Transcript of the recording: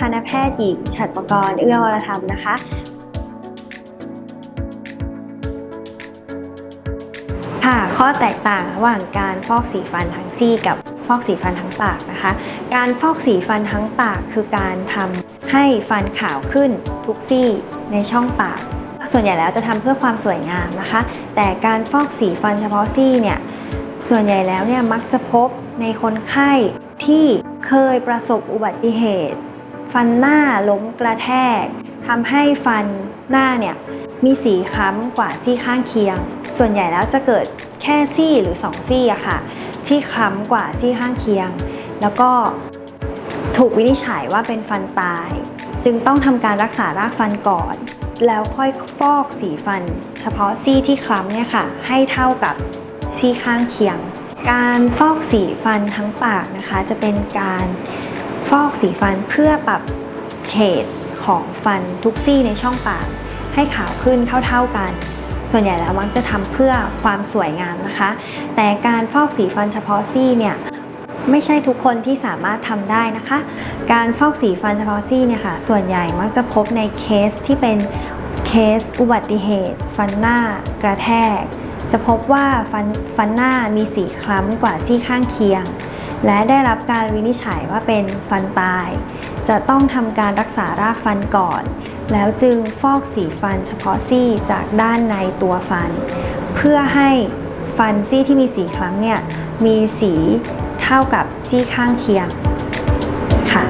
คณะแพทย์หญิงฉัตรประกรณ์เอื้อวรธรรมนะคะค่ะข้อแตกต่างระหว่างการฟอกสีฟันทั้งซี่กับฟอกสีฟันทั้งปากนะคะ การฟอกสีฟันทั้งปากคือการทำให้ฟันขาวขึ้นทุกซี่ในช่องปาก ส่วนใหญ่แล้วจะทำเพื่อความสวยงามนะคะ แต่การฟอกสีฟันเฉพาะซี่เนี่ยส่วนใหญ่แล้วเนี่ยมักจะพบในคนไข้ที่เคยประสบอุบัติเหตุ ฟันหน้าล้มกระแทกทำให้ฟันหน้าเนี่ยมีสีคล้ำกว่าซี่ข้างเคียง ส่วนใหญ่แล้วจะเกิดแค่ซี่หรือสองซี่อะค่ะ ที่คล้ำกว่าซี่ข้างเคียง แล้วก็ถูกวินิจฉัยว่าเป็นฟันตาย จึงต้องทำการรักษารากฟันก่อน แล้วค่อยฟอกสีฟัน เฉพาะซี่ที่คล้ำเนี่ยค่ะ ให้เท่ากับซี่ข้างเคียง การฟอกสีฟันทั้งปากนะคะ จะเป็นการ ฟอกสีฟันเพื่อปรับเฉดของฟันทุกซี่ในช่องปาก ให้ขาวขึ้นเท่า ๆกัน ส่วนใหญ่แล้วมักจะทำเพื่อความสวยงามนะคะ แต่การฟอกสีฟันเฉพาะซี่เนี่ยไม่ใช่ทุกคนที่สามารถทำได้นะคะ การฟอกสีฟันเฉพาะซี่เนี่ยค่ะ ส่วนใหญ่มักจะพบในเคสที่เป็นเคสอุบัติเหตุ ฟันหน้ากระแทก จะพบว่าฟันฟันหน้ามีสีคล้ำกว่าซี่ข้างเคียง และได้รับการวินิจฉัยว่าเป็นฟันตาย จะต้องทำการรักษารากฟันก่อน แล้วจึงฟอกสีฟันเฉพาะซี่จากด้านในตัวฟัน เพื่อให้ฟันซี่ที่มีสีคล้ำเนี่ยมีสีเท่ากับซี่ข้างเคียงค่ะ